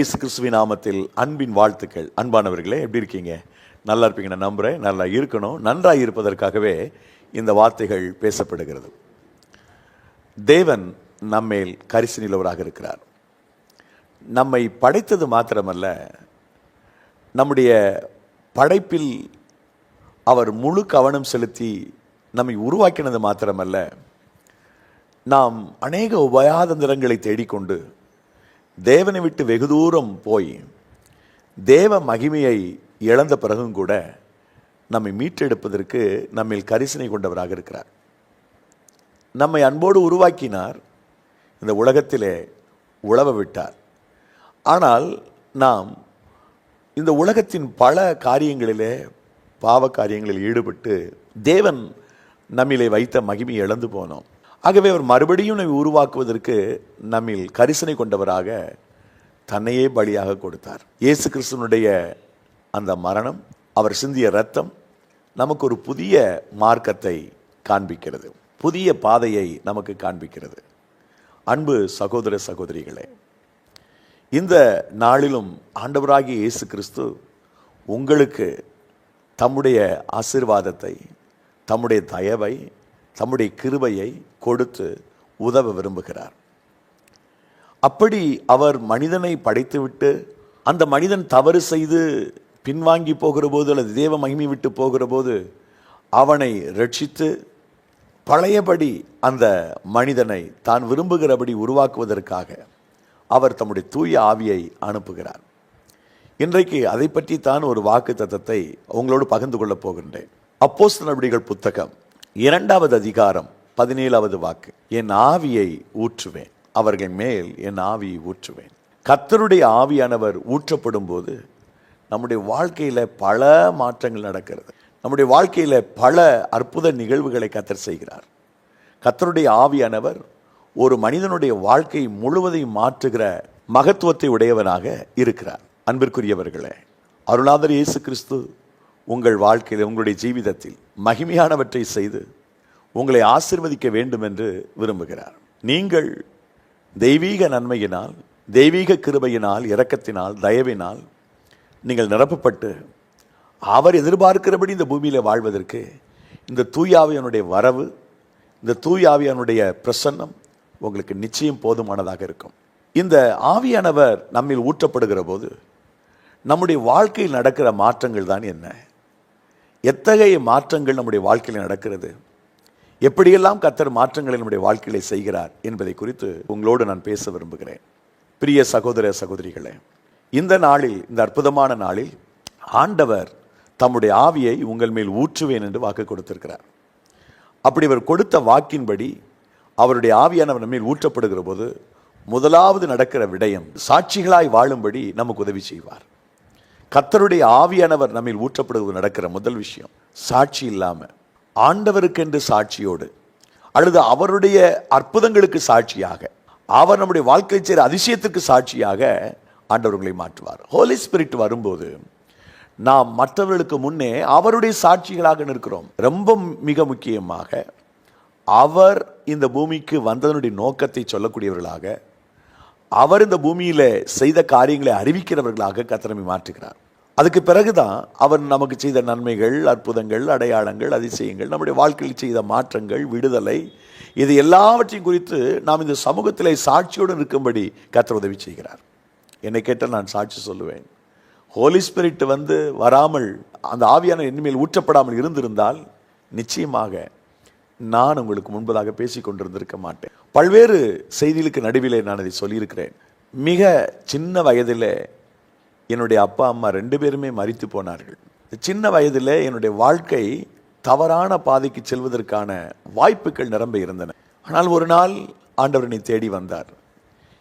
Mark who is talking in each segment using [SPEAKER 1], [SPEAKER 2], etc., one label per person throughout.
[SPEAKER 1] இயேசு கிறிஸ்துவின் நாமத்தில் அன்பின் வாழ்த்துக்கள். அன்பானவர்களே எப்படி இருக்கீங்க? நல்லா இருப்பீங்க நான் நம்புறேன். நல்லா இருக்கணும். நன்றாக இருப்பதற்காகவே இந்த வார்த்தைகள் பேசப்படுகிறது. தேவன் நம்மேல் கரிசனிலவராக இருக்கிறார். நம்மை படைத்தது மாத்திரமல்ல நம்முடைய படைப்பில் அவர் முழு கவனம் செலுத்தி நம்மை உருவாக்கினது மாத்திரமல்ல நாம் அநேக உபயாதந்திரங்களை தேடிக்கொண்டு தேவனை விட்டு வெகு தூரம் போய் தேவ மகிமையை இழந்த பிறகும் கூட நம்மை மீட்டெடுப்பதற்கு நம்மில் கரிசனை கொண்டவராக இருக்கிறார். நம்மை அன்போடு உருவாக்கினார். இந்த உலகத்திலே உழவ விட்டார். ஆனால் நாம் இந்த உலகத்தின் பல காரியங்களிலே பாவ காரியங்களில் ஈடுபட்டு தேவன் நம்மிலே வைத்த மகிமையை இழந்து போனோம். ஆகவே அவர் மறுபடியும் நம்மை உருவாக்குவதற்கு நம்மில் கரிசனை கொண்டவராக தன்னையே பலியாக கொடுத்தார். இயேசு கிறிஸ்தனுடைய அந்த மரணம் அவர் சிந்திய ரத்தம் நமக்கு ஒரு புதிய மார்க்கத்தை காண்பிக்கிறது. புதிய பாதையை நமக்கு காண்பிக்கிறது. அன்பு சகோதர சகோதரிகளே இந்த நாளிலும் ஆண்டவராகிய இயேசு கிறிஸ்து உங்களுக்கு தம்முடைய ஆசிர்வாதத்தை தம்முடைய தயவை தம்முடைய கிருபையை கொடுத்து உதவ விரும்புகிறார். அப்படி அவர் மனிதனை படைத்துவிட்டு அந்த மனிதன் தவறு செய்து பின்வாங்கி போகிற போது அல்லது தேவ மகிமை விட்டு போகிற போது அவனை ரட்சித்து பழையபடி அந்த மனிதனை தான் விரும்புகிறபடி உருவாக்குவதற்காக அவர் தம்முடைய தூய ஆவியை அனுப்புகிறார். இன்றைக்கு அதை பற்றி தான் ஒரு வாக்கு தத்தத்தை உங்களோடு பகிர்ந்து கொள்ளப் போகின்றேன். அப்போஸ் நடவடிக்கைகள் புத்தகம். இரண்டாவது அதிகாரம் பதினேழாவது வாக்கு. என் ஆவியை ஊற்றுவேன் அவர்கள் மேல் என் ஆவியை ஊற்றுவேன். கத்தருடைய ஆவியானவர் ஊற்றப்படும் போது நம்முடைய வாழ்க்கையில் பல மாற்றங்கள் நடக்கிறது. நம்முடைய வாழ்க்கையில் பல அற்புத நிகழ்வுகளை கத்தர் செய்கிறார். கத்தருடைய ஆவியானவர் ஒரு மனிதனுடைய வாழ்க்கை முழுவதையும் மாற்றுகிற மகத்துவத்தை உடையவனாக இருக்கிறார். அன்பிற்குரியவர்களே அருளாதர் இயேசு கிறிஸ்து உங்கள் வாழ்க்கையில் உங்களுடைய ஜீவிதத்தில் மகிமையானவற்றை செய்து உங்களை ஆசிர்வதிக்க வேண்டும் என்று விரும்புகிறார். நீங்கள் தெய்வீக நன்மையினால் தெய்வீக கிருபையினால் இரக்கத்தினால் தயவினால் நீங்கள் நிரப்பப்பட்டு அவர் எதிர்பார்க்கிறபடி இந்த பூமியில் வாழ்வதற்கு இந்த தூயாவியனுடைய வரவு இந்த தூயாவியனுடைய பிரசன்னம் உங்களுக்கு நிச்சயம் போதுமானதாக இருக்கும். இந்த ஆவியானவர் நம்மில் ஊற்றப்படுகிற போது நம்முடைய வாழ்க்கையில் நடக்கிற மாற்றங்கள் தான் என்ன? எத்தகைய மாற்றங்கள் நம்முடைய வாழ்க்கையில் நடக்கிறது? எப்படியெல்லாம் கத்தர் மாற்றங்களை நம்முடைய வாழ்க்கையை செய்கிறார் என்பதை குறித்து உங்களோடு நான் பேச விரும்புகிறேன். பிரிய சகோதர சகோதரிகளே இந்த நாளில் இந்த அற்புதமான நாளில் ஆண்டவர் தம்முடைய ஆவியை உங்கள் மேல் ஊற்றுவேன் என்று வாக்கு கொடுத்திருக்கிறார். அப்படி அவர் கொடுத்த வாக்கின்படி அவருடைய ஆவியானவர் மேல் ஊற்றப்படுகிற போது முதலாவது நடக்கிற விடயம் சாட்சிகளாய் வாழும்படி நமக்கு உதவி செய்வார். கத்தருடைய ஆவியானவர் நம்மில் ஊற்றப்படுவது நடக்கிற முதல் விஷயம் சாட்சி இல்லாமல் ஆண்டவருக்கென்று சாட்சியோடு அல்லது அவருடைய அற்புதங்களுக்கு சாட்சியாக அவர் நம்முடைய வாழ்க்கை செய்கிற அதிசயத்துக்கு சாட்சியாக ஆண்டவர்களை மாற்றுவார். ஹோலி ஸ்பிரிட் வரும்போது நாம் மற்றவர்களுக்கு முன்னே அவருடைய சாட்சிகளாக நிற்கிறோம். ரொம்ப மிக முக்கியமாக அவர் இந்த பூமிக்கு வந்ததனுடைய நோக்கத்தை சொல்லக்கூடியவர்களாக அவர் இந்த பூமியில் செய்த காரியங்களை அறிவிக்கிறவர்களாக கத்திரமை மாற்றுகிறார். அதுக்கு பிறகுதான் அவர் நமக்கு செய்த நன்மைகள் அற்புதங்கள் அடையாளங்கள் அதிசயங்கள் நம்முடைய வாழ்க்கையில் செய்த மாற்றங்கள் விடுதலை இது எல்லாவற்றையும் குறித்து நாம் இந்த சமூகத்தில் சாட்சியோடு இருக்கும்படி கத்திர உதவி செய்கிறார். என்னை கேட்டால் நான் சாட்சி சொல்லுவேன். ஹோலி ஸ்பிரிட் வந்து வராமல் அந்த ஆவியான இனிமேல் ஊற்றப்படாமல் இருந்திருந்தால் நிச்சயமாக நான் உங்களுக்கு முன்பதாக பேசி கொண்டிருந்திருக்க மாட்டேன். பல்வேறு செய்திகளுக்கு நடுவிலே நான் அதை சொல்லியிருக்கிறேன். மிக சின்ன வயதில் என்னுடைய அப்பா அம்மா ரெண்டு பேருமே மறித்து போனார்கள். சின்ன வயதில் என்னுடைய வாழ்க்கை தவறான பாதைக்கு செல்வதற்கான வாய்ப்புகள் நிரம்ப இருந்தன. ஆனால் ஒரு நாள் ஆண்டவர் என்னை தேடி வந்தார்.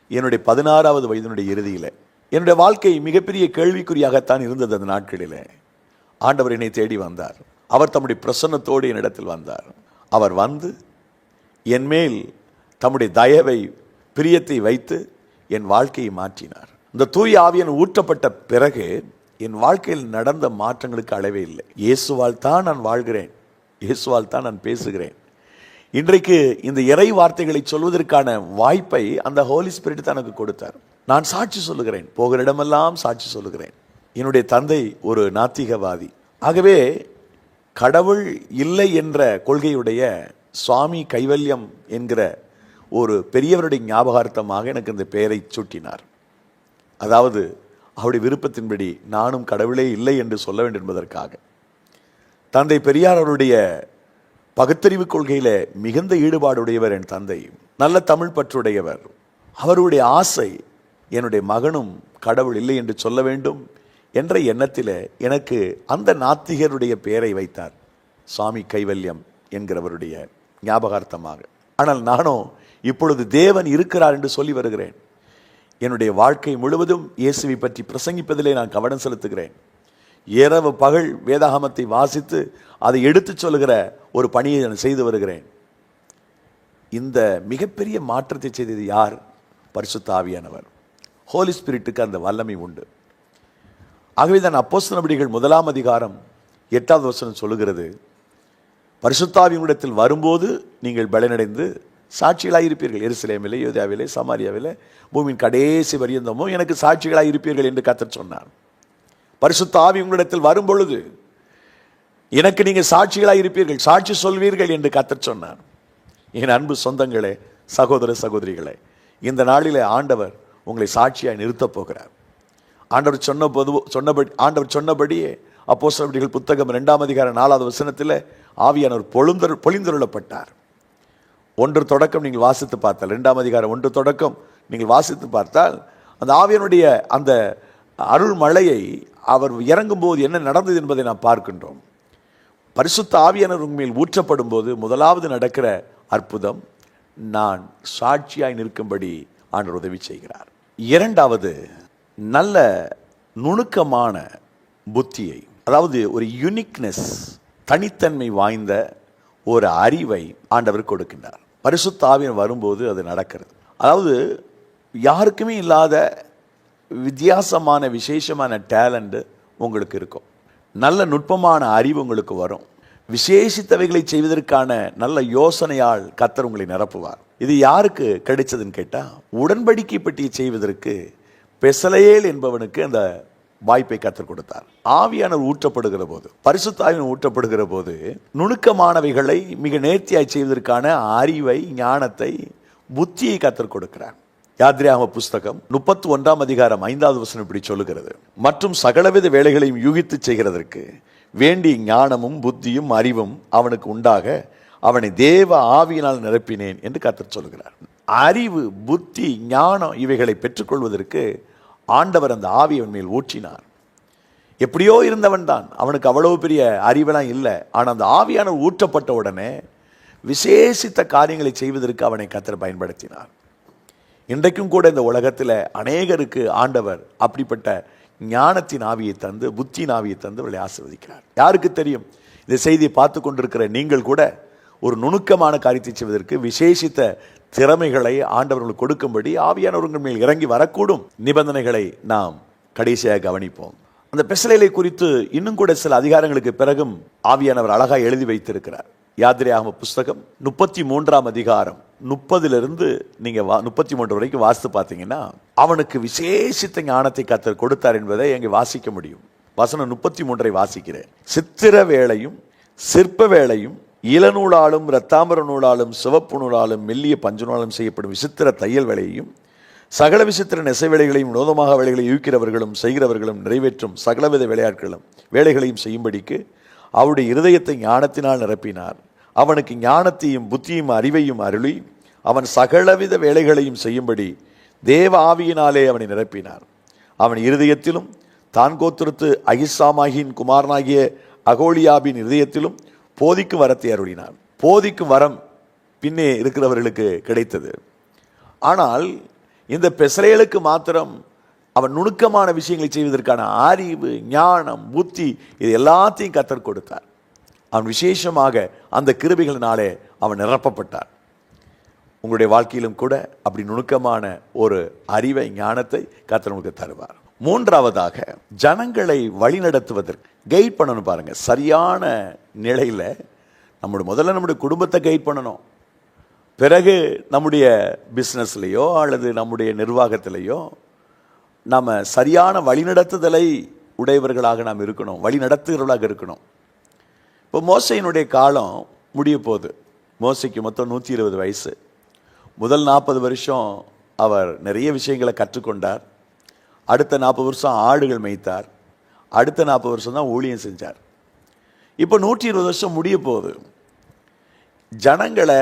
[SPEAKER 1] என்னுடைய பதினாறாவது வயதினுடைய இறுதியில். என்னுடைய வாழ்க்கை மிகப்பெரிய கேள்விக்குறியாகத்தான் இருந்தது அந்த நாட்களிலே. ஆண்டவர் என்னை தேடி வந்தார். அவர் தம்முடைய பிரசன்னத்தோடு என்னிடத்தில் வந்தார். அவர் வந்து என் மேல் தம்முடைய தயவை பிரியத்தை வைத்து என் வாழ்க்கையை மாற்றினார். இந்த தூய் ஆவியன் ஊற்றப்பட்ட பிறகு என் வாழ்க்கையில் நடந்த மாற்றங்களுக்கு அளவே இல்லை. இயேசுவால் தான் நான் வாழ்கிறேன். இயேசுவால் தான் நான் பேசுகிறேன். இன்றைக்கு இந்த இறை வார்த்தைகளை சொல்வதற்கான வாய்ப்பை அந்த ஹோலி ஸ்பிரிட் தனக்கு கொடுத்தார். நான் சாட்சி சொல்லுகிறேன். போகிற இடமெல்லாம் சாட்சி சொல்லுகிறேன். என்னுடைய தந்தை ஒரு நாத்திகவாதி. ஆகவே கடவுள் இல்லை என்ற கொள்கையுடைய சுவாமி கைவல்யம் என்கிற ஒரு பெரியவருடைய ஞாபகார்த்தமாக எனக்கு இந்த பெயரை சூட்டினார். அதாவது அவருடைய விருப்பத்தின்படி நானும் கடவுளே இல்லை என்று சொல்ல வேண்டும் என்பதற்காக. தந்தை பெரியார் அவருடைய பகுத்தறிவு கொள்கையில் மிகுந்த ஈடுபாடுடையவர் என் தந்தை. நல்ல தமிழ் பற்றுடையவர். அவருடைய ஆசை என்னுடைய மகனும் கடவுள் இல்லை என்று சொல்ல வேண்டும் என்ற எண்ணத்தில் எனக்கு அந்த நாத்திகருடைய பெயரை வைத்தார். சுவாமி கைவல்யம் என்கிறவருடைய ஞாபகார்த்தமாக. ஆனால் நானும் இப்பொழுது தேவன் இருக்கிறார் என்று சொல்லி வருகிறேன். என்னுடைய வாழ்க்கை முழுவதும் இயேசுவை பற்றி பிரசங்கிப்பதிலே நான் கவனம் செலுத்துகிறேன். இரவு பகல் வேதாகமத்தை வாசித்து அதை எடுத்துச் சொல்லுகிற ஒரு பணியை நான் செய்து வருகிறேன். இந்த மிகப்பெரிய மாற்றத்தை செய்தது யார்? பரிசுத்தாவியானவர் ஹோலி ஸ்பிரிட்டுக்கு அந்த வல்லமை உண்டு. ஆகவே தான் அப்போஸ்தலபடிகள் முதலாம் அதிகாரம் எட்டாவது வசனம் சொல்லுகிறது பரிசுத்தாவியினிடத்தில் வரும்போது நீங்கள் பலனடைந்து சாட்சிகளாக இருப்பீர்கள் எருசலேமிலே யோதியாவிலே சமாரியாவிலே பூமியின் கடைசி பரியந்தமும் எனக்கு சாட்சிகளாக இருப்பீர்கள் என்று கத்தர் சொன்னார். பரிசுத்த ஆவி உங்களிடத்தில் வரும் பொழுது எனக்கு நீங்கள் சாட்சிகளாக இருப்பீர்கள் சாட்சி சொல்வீர்கள் என்று கத்தர் சொன்னார். என் அன்பு சொந்தங்களே சகோதர சகோதரிகளே இந்த நாளிலே ஆண்டவர் உங்களை சாட்சியாக நிறுத்தப் போகிறார். ஆண்டவர் சொன்ன பொது சொன்னபடி ஆண்டவர் சொன்னபடியே அப்போஸ்தலர்கள் புத்தகம் ரெண்டாம் அதிகாரம் நாலாவது வசனத்தில் ஆவியானவர் பொழுந்தரு பொழிந்தருளப்பட்டார். ஒன்று தொடக்கம் நீங்கள் வாசித்து பார்த்தால் ரெண்டாம் அதிகாரம் ஒன்று தொடக்கம் நீங்கள் வாசித்து பார்த்தால் அந்த ஆவியனுடைய அந்த அருள் மழையை அவர் இறங்கும்போது என்ன நடந்தது என்பதை நாம் பார்க்கின்றோம். பரிசுத்த ஆவியானவர் உண்மையில் ஊற்றப்படும் போது முதலாவது நடக்கிற அற்புதம் நான் சாட்சியாய் நிற்கும்படி ஆண்டவர் உதவி செய்கிறார். இரண்டாவது நல்ல நுணுக்கமான புத்தியை அதாவது ஒரு யுனிக்னஸ் தனித்தன்மை வாய்ந்த ஒரு அறிவை ஆண்டவர் கொடுக்கின்றார். பரிசுத்த ஆவியன் வரும்போது அது நடக்கிறது. அதாவது யாருக்குமே இல்லாத வித்தியாசமான விசேஷமான டேலண்ட் உங்களுக்கு இருக்கும். நல்ல நுட்பமான அறிவு உங்களுக்கு வரும். விசேஷித்தவைகளை செய்வதற்கான நல்ல யோசனையால் கத்தர் உங்களை நிரப்புவார். இது யாருக்கு கிடைச்சதுன்னு கேட்டால் உடன்படிக்கை பட்டியை செய்வதற்கு பெசலையேல் என்பவனுக்கு அந்த வாய்ப்பை கற்றுக் கொடுத்தார். ஆவியானவர் ஊற்றப்படுகிற போது பரிசுத்தாவின் ஊற்றப்படுகிற போது நுணுக்கமானவைகளை மிக நேர்த்தியாய் செய்வதற்கான அறிவை ஞானத்தை புத்தியை கத்தர் கொடுக்கிறார். யாத்ரியாம புஸ்தகம் முப்பத்தி ஒன்றாம் அதிகாரம் ஐந்தாவது வசனம் இப்படி சொல்லுகிறது. மற்றும் சகலவித வேலைகளையும் யூகித்து செய்கிறதற்கு வேண்டிய ஞானமும் புத்தியும் அறிவும் அவனுக்கு உண்டாக அவனை தேவ ஆவியினால் நிரப்பினேன் என்று கத்தர் சொல்கிறார் அறிவு புத்தி ஞானம் இவைகளை பெற்றுக்கொள்வதற்கு ஆண்டவர் அந்த ஆவியவன் மேல் ஊற்றினார். எப்படியோ இருந்தவன் தான். அவனுக்கு அவ்வளவு பெரிய அறிவெல்லாம் இல்லை. ஆனால் அந்த ஆவியானவர் ஊற்றப்பட்ட உடனே விசேஷித்த காரியங்களை செய்வதற்கு அவனை கத்தர் பயன்படுத்தினார். இன்றைக்கும் கூட இந்த உலகத்தில் அநேகருக்கு ஆண்டவர் அப்படிப்பட்ட ஞானத்தின் ஆவியை தந்து புத்தியின் ஆவியை தந்து அவளை ஆசிர்வதிக்கிறார். யாருக்கு தெரியும்? இந்த செய்தியை பார்த்து கொண்டிருக்கிற நீங்கள் கூட ஒரு நுணுக்கமான காரியத்தை செய்வதற்கு விசேஷித்த திறமைகளை ஆண்டவர்களுக்கு கொடுக்கும்படி ஆவியானவர்கள் மேல் இறங்கி வரக்கூடும். நிபந்தனைகளை நாம் கடைசியாக கவனிப்போம். அந்த பெசலைகளை குறித்து இன்னும் கூட சில அதிகாரங்களுக்கு பிறகும் ஆவியானவர் அழகாக எழுதி வைத்திருக்கிறார். யாத்திரையாகம புஸ்தகம் முப்பத்தி மூன்றாம் அதிகாரம் முப்பதிலிருந்து நீங்க வா முப்பத்தி மூன்று வரைக்கும் வாசித்து பார்த்தீங்கன்னா அவனுக்கு விசேஷித்த ஞானத்தை கத்தர் கொடுத்தார் என்பதை எங்கே வாசிக்க முடியும். வசனம் முப்பத்தி மூன்றை வாசிக்கிறேன். சித்திர வேளையும் சிற்ப வேளையும் இளநூலாலும் இரத்தாம்பர நூலாலும் சிவப்பு நூலாலும் மெல்லிய பஞ்சு நூலாலும் செய்யப்படும் விசித்திர தையல் வேலையையும் சகல விசித்திர நெசை வேலைகளையும் நோதமாக வேலைகளை யூக்கிறவர்களும் செய்கிறவர்களும் நிறைவேற்றும் சகலவித விளையாட்களும் வேலைகளையும் செய்யும்படிக்கு அவருடைய இருதயத்தை ஞானத்தினால் நிரப்பினார். அவனுக்கு ஞானத்தையும் புத்தியும் அறிவையும் அருளி அவன் சகலவித வேலைகளையும் செய்யும்படி தேவ ஆவியினாலே அவனை நிரப்பினார். அவன் இருதயத்திலும் தான் கோத்திரத்து அகிசாமாகின் குமாரனாகிய அகோலியாபின் இருதயத்திலும் போதிக்கும் வரத்தை அருளினார். போதிக்கும் வரம் பின்னே இருக்கிறவர்களுக்கு கிடைத்தது. ஆனால் இந்த பெசரேலுக்கு மாத்திரம் அவன் நுணுக்கமான விஷயங்களை செய்வதற்கான அறிவு ஞானம் புத்தி இது எல்லாத்தையும் கத்தர் கொடுத்தார். அவன் விசேஷமாக அந்த கிருபிகளினாலே அவன் நிரப்பப்பட்டார் உங்களுடைய வாழ்க்கையிலும் கூட அப்படி நுணுக்கமான ஒரு அறிவை ஞானத்தை கத்தர் உங்களுக்கு தருவார். மூன்றாவதாக ஜனங்களை வழிநடத்துவதற்கு கைட் பண்ணணும் பாருங்கள் சரியான நிலையில் நம்முடைய முதல்ல நம்முடைய குடும்பத்தை கைட் பண்ணணும். பிறகு நம்முடைய பிஸ்னஸ்லேயோ அல்லது நம்முடைய நிர்வாகத்திலேயோ நாம் சரியான வழிநடத்துதலை உடையவர்களாக நாம் இருக்கணும். வழி நடத்துகிறவர்களாக இருக்கணும். இப்போ மோசையினுடைய காலம் முடிய போகுது. மோசைக்கு மொத்தம் நூற்றி இருபது வயசு. முதல் நாற்பது வருஷம் அவர் நிறைய விஷயங்களை கற்றுக்கொண்டார். அடுத்த நாற்பது வருஷம் ஆடுகள் மேய்த்தார். அடுத்த நாற்பது வருஷம் தான் ஊழியம் செஞ்சார். இப்போ நூற்றி இருபது வருஷம் முடிய போகுது. ஜனங்களை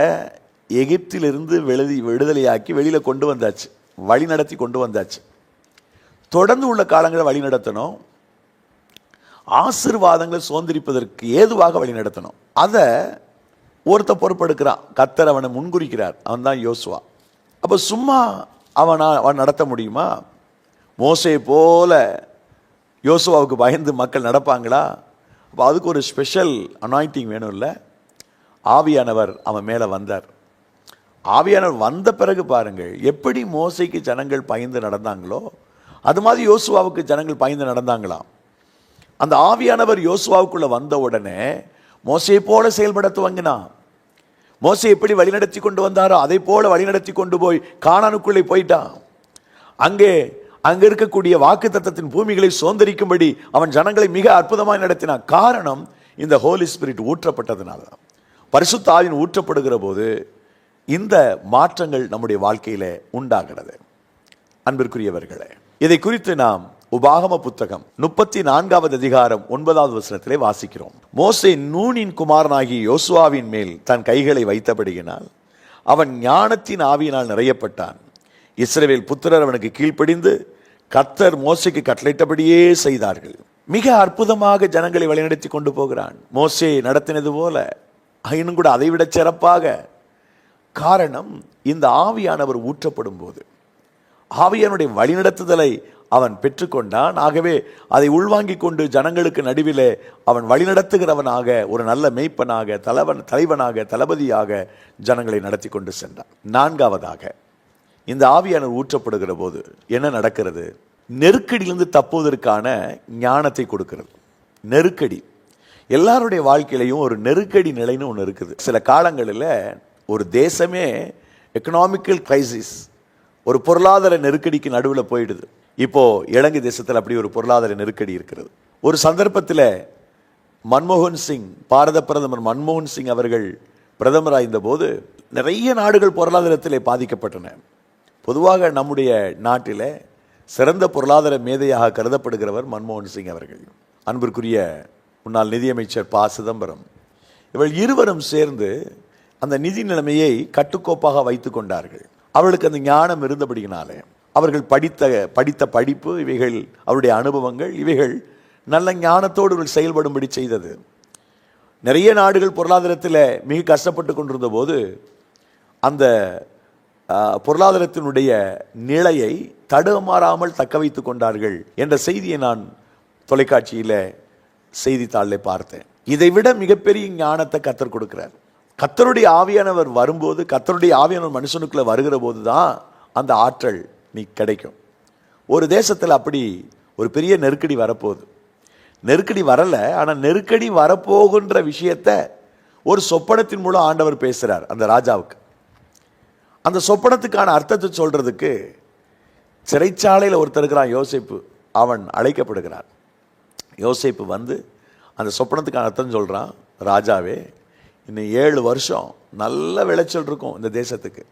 [SPEAKER 1] எகிப்திலிருந்து விடுதி விடுதலையாக்கி வெளியில் கொண்டு வந்தாச்சு. வழி நடத்தி கொண்டு வந்தாச்சு. தொடர்ந்து உள்ள காலங்களை வழி நடத்தணும். ஆசிர்வாதங்களை சுதந்திரிப்பதற்கு ஏதுவாக வழி நடத்தணும். அதை ஒருத்த பொறுப்பெடுக்கிறான் கத்தர் அவனை முன்குறிக்கிறார். அவன் தான் யோசுவா. அப்போ சும்மா அவனை அவன் நடத்த முடியுமா? மோசையை போல யோசுவாவுக்கு பயந்து மக்கள் நடப்பாங்களா? அப்போ அதுக்கு ஒரு ஸ்பெஷல் அனாயிண்டிங் வேணும் இல்லை ஆவியானவர் அவன் மேலே வந்தார். ஆவியானவர் வந்த பிறகு பாருங்கள் எப்படி மோசைக்கு ஜனங்கள் பயந்து நடந்தாங்களோ அது மாதிரி யோசுவாவுக்கு ஜனங்கள் பயந்து நடந்தாங்களாம். அந்த ஆவியானவர் யோசுவாவுக்குள்ளே வந்த உடனே மோசையை போல செயல்பட துவங்கினான் மோசை எப்படி வழிநடத்தி கொண்டு வந்தாரோ அதை போல வழிநடத்தி கொண்டு போய் காணானுக்குள்ளே போயிட்டான். அங்கே அங்க இருக்கக்கூடிய வாக்கு தத்தத்தின் பூமிகளை சுதந்திரிக்கும்படி அவன் ஜனங்களை மிக அற்புதமாக நடத்தினான். காரணம் இந்த ஹோலி ஸ்பிரிட் ஊற்றப்பட்டதுனால தான் பரிசுத்த ஆவின் ஊற்றப்படுகிற போது இந்த மாற்றங்கள் நம்முடைய வாழ்க்கையில உண்டாகிறது. அன்பிற்குரியவர்களே இதை குறித்து நாம் உபாகம புத்தகம் முப்பத்தி நான்காவது அதிகாரம் ஒன்பதாவது வசனத்திலே வாசிக்கிறோம். மோசே நூனின் குமாரனாகி யோசுவாவின் மேல் தன் கைகளை வைத்தபடியினால் அவன் ஞானத்தின் ஆவியினால் நிறையப்பட்டான். இஸ்ரேவேல் புத்திரர் அவனுக்கு கீழ்ப்படிந்து கர்த்தர் மோசைக்கு கட்டளையிட்டபடியே செய்தார்கள். மிக அற்புதமாக ஜனங்களை வழிநடத்தி கொண்டு போகிறான். மோசே நடத்தினது போல ஆயினும் கூட அதைவிட சிறப்பாக காரணம் இந்த ஆவியானவர் ஊற்றப்படும் போது ஆவியானுடைய வழிநடத்துதலை அவன் பெற்றுக்கொண்டான். ஆகவே அதை உள்வாங்கிக் கொண்டு ஜனங்களுக்கு நடுவிலே அவன் வழிநடத்துகிறவனாக ஒரு நல்ல மெய்ப்பனாக தலைவன் தலைவனாக தளபதியாக ஜனங்களை நடத்தி கொண்டு சென்றான். நான்காவதாக இந்த ஆவியானவர் ஊற்றப்படுகிற போது என்ன நடக்கிறது? நெருக்கடியிலிருந்து தப்புவதற்கான ஞானத்தை கொடுக்கிறது. நெருக்கடி. எல்லாருடைய வாழ்க்கையிலையும் ஒரு நெருக்கடி நிலைன்னு ஒன்று இருக்குது. சில காலங்களில் ஒரு தேசமே எக்கனாமிக்கல் கிரைசிஸ் ஒரு பொருளாதார நெருக்கடிக்கு நடுவில் போயிடுது. இப்போது இலங்கை தேசத்தில் அப்படி ஒரு பொருளாதார நெருக்கடி இருக்கிறது. ஒரு சந்தர்ப்பத்தில் மன்மோகன் சிங் பாரத பிரதமர் மன்மோகன் சிங் அவர்கள் பிரதமராக போது நிறைய நாடுகள் பொருளாதாரத்தில் பாதிக்கப்பட்டன. பொதுவாக நம்முடைய நாட்டில் சிறந்த பொருளாதார மேதையாக கருதப்படுகிறவர் மன்மோகன் சிங் அவர்கள். அன்பிற்குரிய முன்னாள் நிதியமைச்சர் ப. சிதம்பரம். இவள் இருவரும் சேர்ந்து அந்த நிதி நிலைமையை கட்டுக்கோப்பாக வைத்து கொண்டார்கள். அவளுக்கு அந்த ஞானம் இருந்தபடியினாலே அவர்கள் படித்த படித்த படிப்பு இவைகள் அவருடைய அனுபவங்கள் இவைகள் நல்ல ஞானத்தோடு இவர்கள் செயல்படும்படி செய்தது. நிறைய நாடுகள் பொருளாதாரத்தில் மிக கஷ்டப்பட்டு கொண்டிருந்த போது அந்த பொருளாதாரத்தினுடைய நிலையை தடுமாறாமல் தக்க வைத்து கொண்டார்கள் என்ற செய்தியை நான் தொலைக்காட்சியில் செய்தித்தாளில் பார்த்தேன். இதை விட மிகப்பெரிய ஞானத்தை கத்தர் கொடுக்கிறார். கத்தருடைய ஆவியானவர் வரும்போது கத்தருடைய ஆவியானவர் மனுஷனுக்குள்ள வருகிற போது தான் அந்த ஆற்றல் நீ கிடைக்கும். ஒரு தேசத்தில் அப்படி ஒரு பெரிய நெருக்கடி வரப்போகுது. நெருக்கடி வரலை ஆனால் நெருக்கடி வரப்போகின்ற விஷயத்த ஒரு சொப்பனத்தின் மூலம் ஆண்டவர் பேசுகிறார் அந்த ராஜாவுக்கு. அந்த சொப்பனத்துக்கான அர்த்தத்தை சொல்கிறதுக்கு சிறைச்சாலையில் ஒருத்தர் இருக்கிறான் யோசிப்பு. அவன் அழைக்கப்படுகிறான். யோசிப்பு வந்து அந்த சொப்பனத்துக்கான அர்த்தம் சொல்கிறான் ராஜாவே இன்னும் ஏழு வருஷம் நல்ல விளைச்சல் இருக்கும் இந்த தேசத்துக்கு.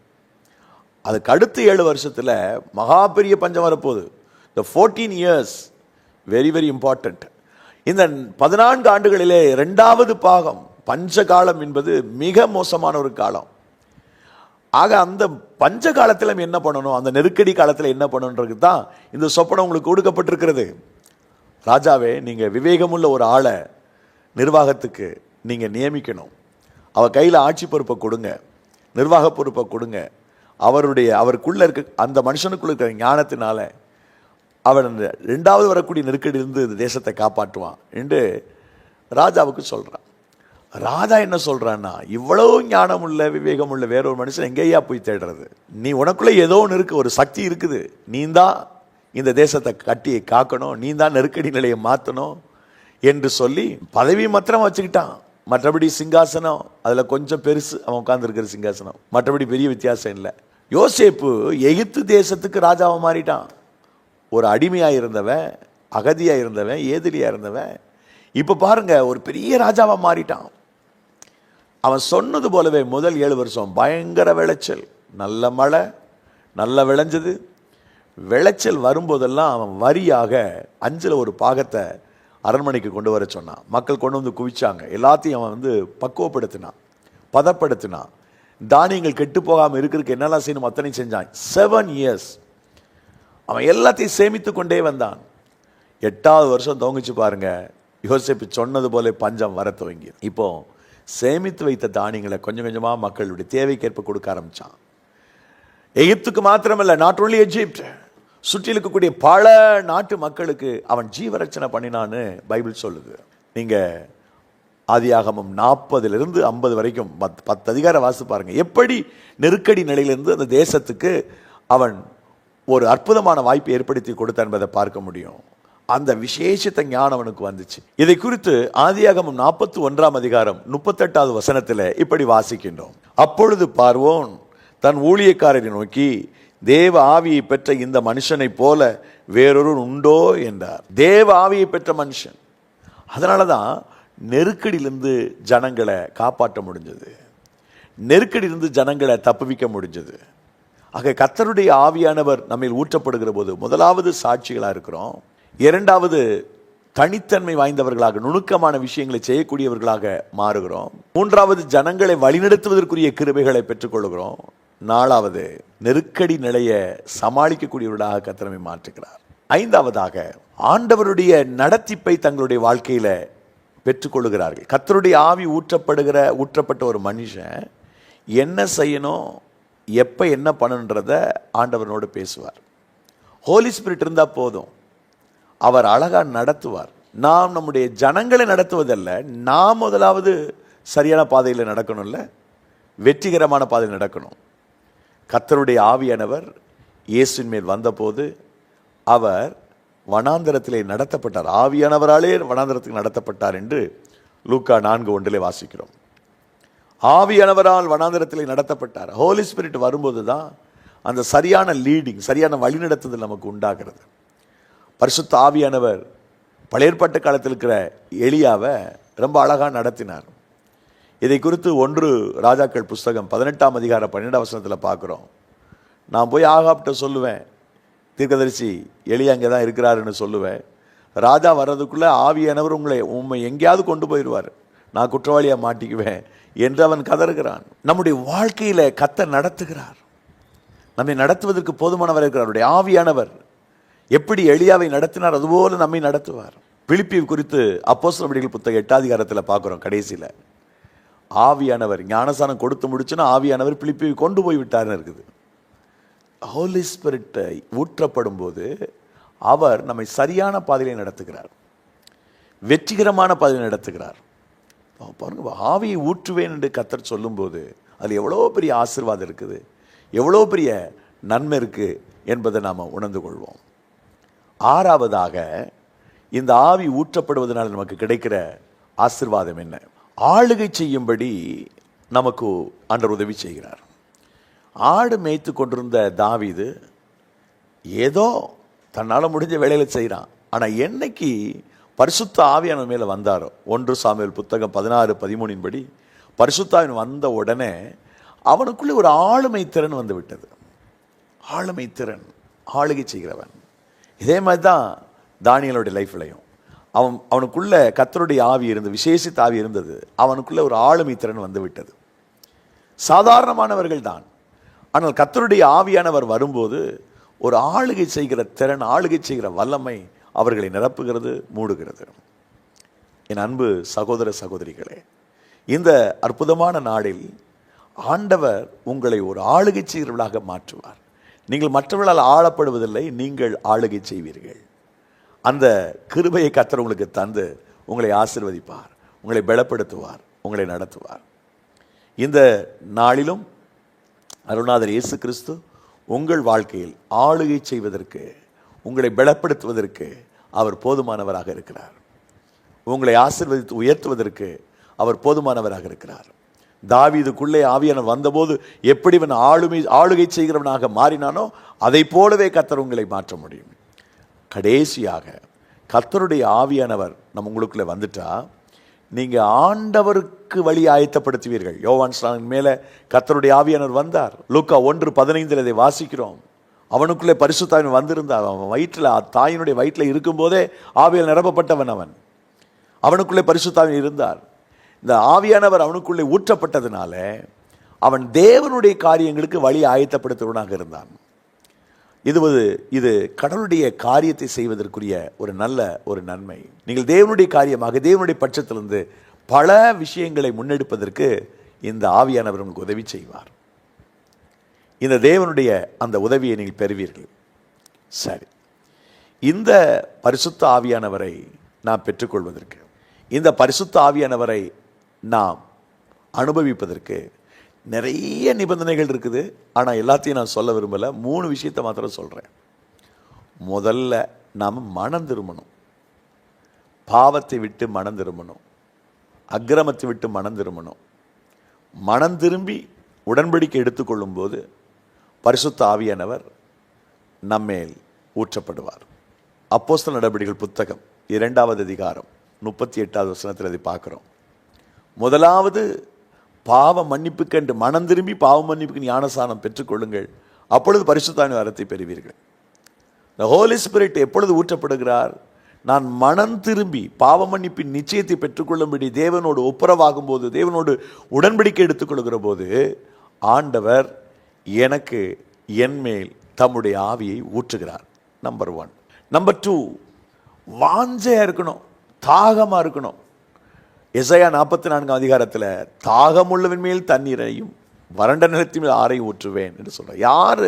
[SPEAKER 1] அதுக்கு அடுத்த ஏழு வருஷத்தில் மகா பெரிய பஞ்சம் வரப்போகுது. இந்த fourteen years very very important இந்த பதினான்கு ஆண்டுகளிலே ரெண்டாவது பாகம் பஞ்ச காலம் என்பது மிக மோசமான ஒரு காலம். ஆக அந்த பஞ்ச காலத்தில் நம்ம என்ன பண்ணணும்? அந்த நெருக்கடி காலத்தில் என்ன பண்ணணுன்றது தான் இந்த சொப்பனம் உங்களுக்கு கொடுக்கப்பட்டிருக்கிறது ராஜாவே நீங்கள் விவேகமுள்ள ஒரு ஆளை நிர்வாகத்துக்கு நீங்கள் நியமிக்கணும். அவர் கையில் ஆட்சி பொறுப்பை கொடுங்க. நிர்வாக பொறுப்பை கொடுங்க. அவருடைய அவருக்குள்ளே இருக்க அந்த மனுஷனுக்குள்ள இருக்கிற ஞானத்தினால அவன் அந்த ரெண்டாவது வரக்கூடிய நெருக்கடியிலிருந்து இந்த தேசத்தை காப்பாற்றுவான் என்று ராஜாவுக்கு சொல்கிறான் ராஜா என்ன சொல்கிறான்னா இவ்வளவு ஞானம் உள்ள விவேகம் உள்ள வேற ஒரு மனுஷன் எங்கேயா போய் தேடுறது? நீ உனக்குள்ளே ஏதோ ஒன்று இருக்குது ஒரு சக்தி இருக்குது. நீ தான் இந்த தேசத்தை கட்டி காக்கணும் நீ தான் நெருக்கடி நிலையை மாற்றணும் என்று சொல்லி பதவி மாத்திரம் வச்சுக்கிட்டான். மற்றபடி சிங்காசனம் அதில் கொஞ்சம் பெருசு அவன் உட்காந்துருக்கிற சிங்காசனம். மற்றபடி பெரிய வித்தியாசம் இல்லை. யோசேப்பு எகிப்து தேசத்துக்கு ராஜாவை மாறிட்டான். ஒரு அடிமையாக இருந்தவன் அகதியாக இருந்தவன் ஏதிலியாக இருந்தவன் இப்போ பாருங்க ஒரு பெரிய ராஜாவாக மாறிட்டான். அவன் சொன்னது போலவே முதல் ஏழு வருஷம் பயங்கர விளைச்சல். நல்ல மழை நல்லா விளைஞ்சது. விளைச்சல் வரும்போதெல்லாம் அவன் வரியாக அஞ்சில் ஒரு பாகத்தை அரண்மனைக்கு கொண்டு வர சொன்னான். மக்கள் கொண்டு வந்து குவிச்சாங்க. எல்லாத்தையும் அவன் வந்து பக்குவப்படுத்தினான் பதப்படுத்தினான். தானியங்கள் கெட்டு போகாமல் இருக்கிறதுக்கு என்னெல்லாம் செய்யணும் அத்தனையும் செஞ்சான். செவன் இயர்ஸ் அவன் எல்லாத்தையும் சேமித்து கொண்டே வந்தான். எட்டாவது வருஷம் துவங்கிச்சு பாருங்க. யோசிப்பு சொன்னது போல பஞ்சம் வர துவங்கி இப்போது சேமித்து வைத்த தானியங்களை கொஞ்சம் கொஞ்சமாக மக்களுடைய தேவைக்கேற்ப கொடுக்க ஆரம்பித்தான் எகிப்துக்கு மாத்திரமல்ல நாட் ஓன்லி எஜிப்ட் சுற்றி இருக்கக்கூடிய பல நாட்டு மக்களுக்கு அவன் ஜீவரச்சனை பண்ணினான்னு பைபிள் சொல்லுது. நீங்கள் ஆதியாகமம் நாற்பதுலேருந்து ஐம்பது வரைக்கும் பத் பத்து அதிகார வாசி பாருங்க. எப்படி நெருக்கடி நிலையிலிருந்து அந்த தேசத்துக்கு அவன் ஒரு அற்புதமான வாய்ப்பை ஏற்படுத்தி கொடுத்தான் என்பதை பார்க்க முடியும். அந்த விசேஷத்த ஞானம் அவனுக்கு வந்துச்சு. இதை குறித்து ஆதியாகமம் நாற்பத்தி ஒன்றாம் அதிகாரம் முப்பத்தெட்டாவது வசனத்தில் இப்படி வாசிக்கின்றோம். அப்பொழுது பார்வோன் தன் ஊழியக்காரரை நோக்கி தேவ ஆவியை பெற்ற இந்த மனுஷனைப் போல வேறொரு உண்டோ? என்றார். தேவ ஆவியை பெற்ற மனுஷன். அதனால தான் நெருக்கடியிலிருந்து ஜனங்களை காப்பாற்ற முடிஞ்சது. நெருக்கடியிலிருந்து ஜனங்களை தப்புவிக்க முடிஞ்சது. ஆக கத்தருடைய ஆவியானவர் நம்மில் ஊற்றப்படுகிற போது முதலாவது சாட்சிகளாக இருக்கிறோம். இரண்டாவது தனித்தன்மை வாய்ந்தவர்களாக நுணுக்கமான விஷயங்களை செய்யக்கூடியவர்களாக மாறுகிறோம். மூன்றாவது ஜனங்களை வழிநடத்துவதற்குரிய கிருபைகளை பெற்றுக்கொள்கிறோம். நாலாவது நெருக்கடி நிலையை சமாளிக்கக்கூடியவர்களாக கத்திரமை மாற்றுகிறார். ஐந்தாவதாக ஆண்டவருடைய நடத்திப்பை தங்களுடைய வாழ்க்கையில் பெற்றுக்கொள்கிறார்கள் கத்தருடைய ஆவி ஊற்றப்படுகிற ஊற்றப்பட்ட ஒரு மனுஷன் என்ன செய்யணும் எப்போ என்ன பண்ணணுன்றத ஆண்டவனோடு பேசுவார். ஹோலி ஸ்பிரிட் இருந்தால் போதும். அவர் அழகாக நடத்துவார். நாம் நம்முடைய ஜனங்களை நடத்துவதல்ல நாம் முதலாவது சரியான பாதையில் நடக்கணும்ல? வெற்றிகரமான பாதையில் நடக்கணும். கத்தருடைய ஆவியானவர் இயேசுவின் மேல் வந்தபோது அவர் வனாந்தரத்திலே நடத்தப்பட்டார். ஆவியானவராலே வனாந்தரத்துக்கு நடத்தப்பட்டார் என்று லூக்கா நான்கு ஒன்றிலே வாசிக்கிறோம். ஆவியானவரால் வனாந்தரத்திலே நடத்தப்பட்டார். ஹோலி ஸ்பிரிட் வரும்போது தான் அந்த சரியான லீடிங் சரியான வழிநடத்துதல் நமக்கு உண்டாகிறது. பரிசுத்த ஆவியானவர் பழையற்பட்ட காலத்தில் இருக்கிற எளியாவை ரொம்ப அழகாக நடத்தினார். இதை குறித்து ஒன்று ராஜாக்கள் புஸ்தகம் பதினெட்டாம் அதிகாரம் பன்னெண்டாம் வசனத்தில் பார்க்குறோம். நான் போய் ஆகாப்ட்ட சொல்லுவேன் தீர்க்கதரிசி எளியா அங்கே தான் இருக்கிறாருன்னு சொல்லுவேன். ராஜா வர்றதுக்குள்ளே ஆவியானவர் உங்களை உண்மை எங்கேயாவது கொண்டு போயிடுவார். நான் குற்றவாளியாக மாட்டிக்குவேன் என்று அவன் கதறுகிறான். நம்முடைய வாழ்க்கையில் கத்த நடத்துகிறார். நம்மை நடத்துவதற்கு போதுமானவர் இருக்கிறார். அவருடைய ஆவியானவர் எப்படி எளியாவை நடத்தினார் அதுபோல நம்மை நடத்துவார். பிலிப்பி குறித்து அப்போஸ்தலர் நடவடிக்கைகள் புத்தக எட்டாதிகாரத்தில் பார்க்குறோம் கடைசியில். ஆவியானவர் ஞானசானம் கொடுத்து முடிச்சுன்னா ஆவியானவர் பிலிப்பி கொண்டு போய் விட்டார்னு இருக்குது. ஹோலி ஸ்பிரிட்டை ஊற்றப்படும் போது அவர் நம்மை சரியான பாதையிலே நடத்துகிறார். வெற்றிகரமான பாதையில் நடத்துகிறார். பாருங்க ஆவியை ஊற்றுவேன் என்று கத்தர் சொல்லும்போது அதில் எவ்வளோ பெரிய ஆசீர்வாதம் இருக்குது எவ்வளோ பெரிய நன்மை இருக்குது என்பதை நாம் உணர்ந்து கொள்வோம். ஆறாவதாக இந்த ஆவி ஊற்றப்படுவதனால் நமக்கு கிடைக்கிற ஆசீர்வாதம் என்ன? ஆளுகை செய்யும்படி நமக்கு அன்றர் உதவி செய்கிறார். ஆடு மேய்த்து கொண்டிருந்த தாவிது ஏதோ தன்னால் முடிஞ்ச வேலையில் செய்கிறான் ஆனால் என்னைக்கு பரிசுத்த ஆவியான மேலே வந்தாரோ? ஒன்று சாமியல் புத்தகம் பதினாறு பதிமூணின்படி பரிசுத்தாவின் வந்த உடனே அவனுக்குள்ளே ஒரு ஆளுமை திறன் வந்து விட்டது. ஆளுமை திறன் ஆளுகை செய்கிறவன். இதே மாதிரி தான் தானியலுடைய லைஃப்லையும் அவன் அவனுக்குள்ள கத்தருடைய ஆவி இருந்து விசேஷித்த ஆவி இருந்தது. அவனுக்குள்ள ஒரு ஆளுமை திறன் வந்துவிட்டது சாதாரணமானவர்கள் தான். ஆனால் கத்தருடைய ஆவியானவர் வரும்போது ஒரு ஆளுகை செய்கிற திறன் ஆளுகை செய்கிற வல்லமை அவர்களை நிரப்புகிறது மூடுகிறது. என் அன்பு சகோதர சகோதரிகளே இந்த அற்புதமான நாளில் ஆண்டவர் உங்களை ஒரு ஆளுகை செய்கிறவர்களாக மாற்றுவார். நீங்கள் மற்றவர்களால் ஆளப்படுவதில்லை நீங்கள் ஆளுகை செய்வீர்கள். அந்த கிருபையை கத்தர் உங்களுக்கு தந்து உங்களை ஆசிர்வதிப்பார் உங்களை பலப்படுத்துவார் உங்களை நடத்துவார். இந்த நாளிலும் அருணாதர் இயேசு கிறிஸ்து உங்கள் வாழ்க்கையில் ஆளுகை செய்வதற்கு உங்களை பலப்படுத்துவதற்கு அவர் போதுமானவராக இருக்கிறார். உங்களை ஆசிர்வதித்து உயர்த்துவதற்கு அவர் போதுமானவராக இருக்கிறார். தாவீதுக்குள்ளே ஆவியானவர் வந்தபோது எப்படி இவன் ஆளுமை ஆளுகை செய்கிறவனாக மாறினானோ அதை போலவே கர்த்தர் உங்களை மாற்ற முடியும். கடைசியாக கர்த்தருடைய ஆவியானவர் நம்ம உங்களுக்குள்ளே வந்துட்டா நீங்கள் ஆண்டவருக்கு வழி ஆயத்தப்படுத்துவீர்கள். யோவான் ஸ்டாலின் மேலே கர்த்தருடைய ஆவியானவர் வந்தார். லூக்கா ஒன்று பதினைந்தில் இதை வாசிக்கிறோம். அவனுக்குள்ளே பரிசுத்தாவின் வந்திருந்தார். அவன் வயிற்றில் தாயினுடைய வயிற்றில் இருக்கும்போதே ஆவியால் நிரப்பப்பட்டவன் அவன். அவனுக்குள்ளே பரிசுத்தாவின் இருந்தார். இந்த ஆவியானவர் அவனுக்குள்ளே ஊற்றப்பட்டதுனால அவன் தேவனுடைய காரியங்களுக்கு வழி ஆயத்தப்படுத்துவனாக இருந்தான். இதுவது இது கடவுளுடைய காரியத்தை செய்வதற்குரிய ஒரு நல்ல ஒரு நன்மை. நீங்கள் தேவனுடைய காரியமாக தேவனுடைய பட்சத்திலிருந்து பல விஷயங்களை முன்னெடுப்பதற்கு இந்த ஆவியானவர் உங்களுக்கு உதவி செய்வார். இந்த தேவனுடைய அந்த உதவியை நீங்கள் பெறுவீர்கள். சரி. இந்த பரிசுத்த ஆவியானவரை நாம் பெற்றுக்கொள்வதற்கு இந்த பரிசுத்த ஆவியானவரை நாம் அனுபவிப்பதற்கு நிறைய நிபந்தனைகள் இருக்குது. ஆனால் எல்லாத்தையும் நான் சொல்ல விரும்பலை. மூணு விஷயத்தை மாத்திரம் சொல்கிறேன் முதல்ல நாம் மனம் திரும்பணும். பாவத்தை விட்டு மனம் திரும்பணும். அக்கிரமத்தை விட்டு மனம் திரும்பணும். மனம் திரும்பி உடன்படிக்கை எடுத்துக்கொள்ளும் போது பரிசுத்த ஆவியானவர் நம்மேல் ஊற்றப்படுவார். அப்போஸ்தல் நடவடிக்கைகள் புத்தகம் இரண்டாவது அதிகாரம் முப்பத்தி எட்டாவது வசனத்தில் அதை பார்க்குறோம். முதலாவது பாவ மன்னிப்புக்கு என்று மனம் திரும்பி பாவ மன்னிப்புக்கு ஞானசானம் பெற்றுக்கொள்ளுங்கள். அப்பொழுது பரிசுத்தான வரத்தை பெறுவீர்கள். இந்த ஹோலி ஸ்பிரிட் எப்பொழுது ஊற்றப்படுகிறார்? நான் மனம் திரும்பி பாவ மன்னிப்பின் நிச்சயத்தை பெற்றுக்கொள்ளும்படி தேவனோடு ஒப்புரவாகும் போது தேவனோடு உடன்படிக்கை எடுத்துக்கொள்கிற போது ஆண்டவர் எனக்கு என்மேல் தம்முடைய ஆவியை ஊற்றுகிறார். நம்பர் ஒன் நம்பர் டூ வாஞ்சையாக இருக்கணும் தாகமாக இருக்கணும். எசையா நாற்பத்தி நான்காம் அதிகாரத்தில் தாகமுள்ளவன் மேல் தண்ணீரையும் வறண்ட நிலத்தின் மேல் ஆரையும் ஊற்றுவேன் என்று சொல்கிறார் யார்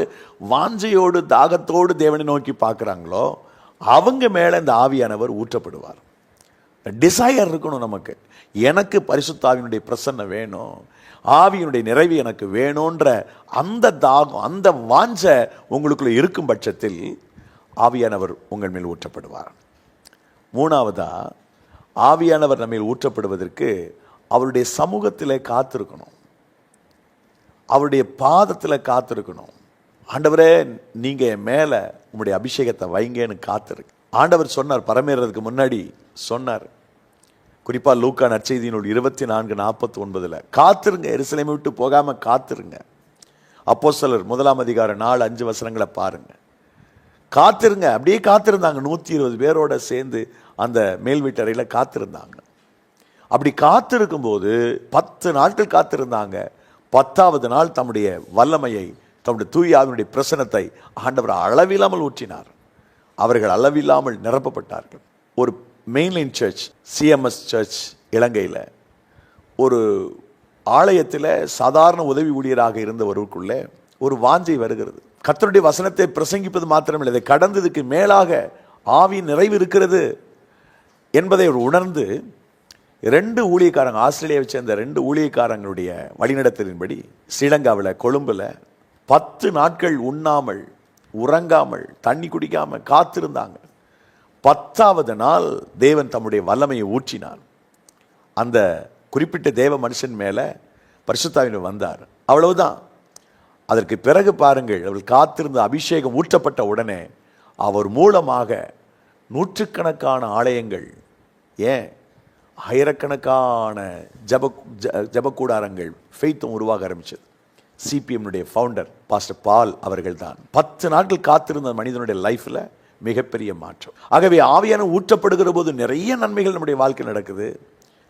[SPEAKER 1] வாஞ்சையோடு தாகத்தோடு தேவனை நோக்கி பார்க்குறாங்களோ அவங்க மேலே இந்த ஆவியானவர் ஊற்றப்படுவார். டிசையர் இருக்கணும் நமக்கு. எனக்கு பரிசுத்தாவினுடைய பிரசன்னம் வேணும். ஆவியினுடைய நிறைவு எனக்கு வேணுன்ற அந்த தாகம் அந்த வாஞ்ச உங்களுக்குள்ளே இருக்கும் பட்சத்தில் ஆவியானவர் உங்கள் மேல் ஊற்றப்படுவார். மூணாவதாக ஆவியானவர் நம்ம ஊற்றப்படுவதற்கு அவருடைய சமூகத்தில் காத்திருக்கணும். அவருடைய பாதத்தில் காத்திருக்கணும். ஆண்டவரே நீங்கள் மேலே உங்களுடைய அபிஷேகத்தை வைங்கன்னு காத்திருக்கு ஆண்டவர் சொன்னார் பரமேறதுக்கு முன்னாடி சொன்னார். குறிப்பா லூக்கா நற்செய்தியினுள் இருபத்தி நான்கு நாற்பத்தி ஒன்பதுல காத்திருங்க எருசலேமை விட்டு போகாமல் காத்திருங்க. அப்போ சிலர் முதலாம் அதிகாரம் நாலு அஞ்சு வசனங்களை பாருங்க. காத்திருங்க. அப்படியே காத்திருந்தாங்க நூற்றி இருபது பேரோட சேர்ந்து அந்த மேல் வீட்டறையில் காத்திருந்தாங்க. அப்படி காத்திருக்கும் போது பத்து நாட்கள் காத்திருந்தாங்க. பத்தாவது நாள் தம்முடைய வல்லமையை தம்முடைய தூய பிரசனத்தை ஆண்டவர் அளவில்லாமல் ஊற்றினார். அவர்கள் அளவில்லாமல் நிரப்பப்பட்டார்கள். ஒரு மெயின்லைன் சர்ச் சிஎம்எஸ் சர்ச் இலங்கையில் ஒரு ஆலயத்தில் சாதாரண உதவி ஊழியராக இருந்தவருக்குள்ளே ஒரு வாஞ்சை வருகிறது. கர்த்தருடைய வசனத்தை பிரசங்கிப்பது மாத்திரமில்லை இதை கடந்ததுக்கு மேலாக ஆவி நிறைவு இருக்கிறது. என்பதை அவர் உணர்ந்து ரெண்டு ஊழியக்காரங்க ஆஸ்திரேலியாவை சேர்ந்த ரெண்டு ஊழியக்காரங்களுடைய வழிநடத்தலின்படி ஸ்ரீலங்காவில் கொழும்பில் பத்து நாட்கள் உண்ணாமல் உறங்காமல் தண்ணி குடிக்காமல் காத்திருந்தாங்க. பத்தாவது நாள் தேவன் தம்முடைய வல்லமையை ஊற்றினார். அந்த குறிப்பிட்ட தேவ மனுஷன் மேலே பரிசுத்தாவின் வந்தார். அவ்வளவுதான். அதற்கு பிறகு பாருங்கள் அவள் காத்திருந்த அபிஷேகம் ஊற்றப்பட்ட உடனே அவர் மூலமாக நூற்றுக்கணக்கான ஆலயங்கள் ஏன்? ஆயிரக்கணக்கான ஜப ஜ- ஜபக்கூடாரங்கள் ஃபெய்த்தும் உருவாக ஆரம்பிச்சது. சிபிஎம்னுடைய ஃபவுண்டர் பாஸ்டர் பால் அவர்கள் தான் பத்து நாட்கள் காத்திருந்த மனிதனுடைய லைஃப்பில் மிகப்பெரிய மாற்றம். ஆகவே ஆவியான ஊற்றப்படுகிற போது நிறைய நன்மைகள் நம்முடைய வாழ்க்கை நடக்குது.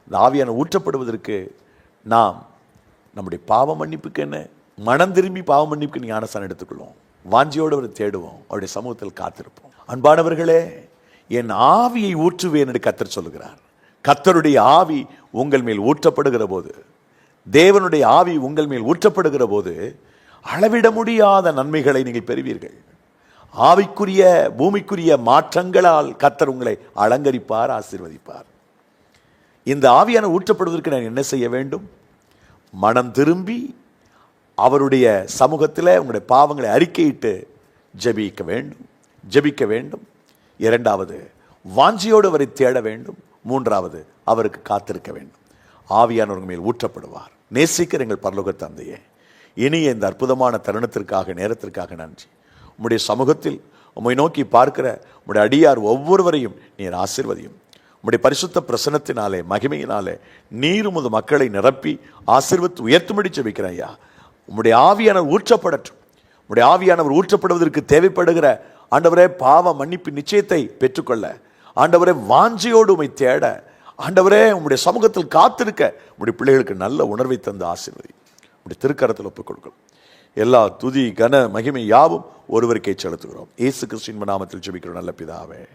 [SPEAKER 1] இந்த ஆவியான ஊற்றப்படுவதற்கு நாம் நம்முடைய பாவ மன்னிப்புக்கு என்ன? மனம் திரும்பி பாவ மன்னிப்புக்கு ஞானஸ்தானம் எடுத்துக்கொள்வோம். வாஞ்சியோடு அவரை தேடுவோம். அவருடைய சமூகத்தில் காத்திருப்போம். அன்பானவர்களே என் ஆவியை ஊற்றுவேன் என்று கத்தர் சொல்லுகிறார். கத்தருடைய ஆவி உங்கள் மேல் ஊற்றப்படுகிற போது தேவனுடைய ஆவி உங்கள் மேல் ஊற்றப்படுகிற போது அளவிட முடியாத நன்மைகளை நீங்கள் பெறுவீர்கள். ஆவிக்குரிய பூமிக்குரிய மாற்றங்களால் கத்தர் உங்களை அலங்கரிப்பார் ஆசீர்வதிப்பார். இந்த ஆவியான ஊற்றப்படுவதற்கு நான் என்ன செய்ய வேண்டும்? மனம் திரும்பி அவருடைய சமூகத்தில் உங்களுடைய பாவங்களை அறிக்கையிட்டு ஜெபிக்க வேண்டும். ஜெபிக்க வேண்டும். இரண்டாவது வாஞ்சியோடு அவரை தேட வேண்டும். மூன்றாவது அவருக்கு காத்திருக்க வேண்டும். ஆவியானவர்கள் மேல் ஊற்றப்படுவார். நேசிக்கிற எங்கள் பரலோக தந்தையே இனிய இந்த அற்புதமான தருணத்திற்காக நேரத்திற்காக நன்றி. உம்முடைய சமூகத்தில் உம்மை நோக்கி பார்க்கிற உம்முடைய அடியார் ஒவ்வொருவரையும் நீர் ஆசிர்வதியும். உம்முடைய பரிசுத்த பிரசனத்தினாலே மகிமையினாலே நீர் உமது மக்களை நிரப்பி ஆசிர்வத்து உயர்த்தும்படி ஜெபிக்கிறேன் ஐயா. உம்முடைய ஆவியானவர் ஊற்றப்படட்டும். உம்முடைய ஆவியானவர் ஊற்றப்படுவதற்கு தேவைப்படுகிற ஆண்டவரே பாவ மன்னிப்பு நிச்சயத்தை பெற்றுக்கொள்ள. ஆண்டவரே வாஞ்சியோடு உமை தேட. ஆண்டவரே உங்களுடைய சமூகத்தில் காத்திருக்க. உங்களுடைய பிள்ளைகளுக்கு நல்ல உணர்வை தந்த ஆசீர்வதி. உங்களுடைய திருக்கரத்தில் ஒப்புக் கொடுக்கணும் எல்லா துதி கன மகிமை யாவும் ஒருவருக்கே செலுத்துகிறோம். ஏசு கிறிஸ்டின் நாமத்தில் ஜெபிக்கிறோம். நல்ல பிதாவே.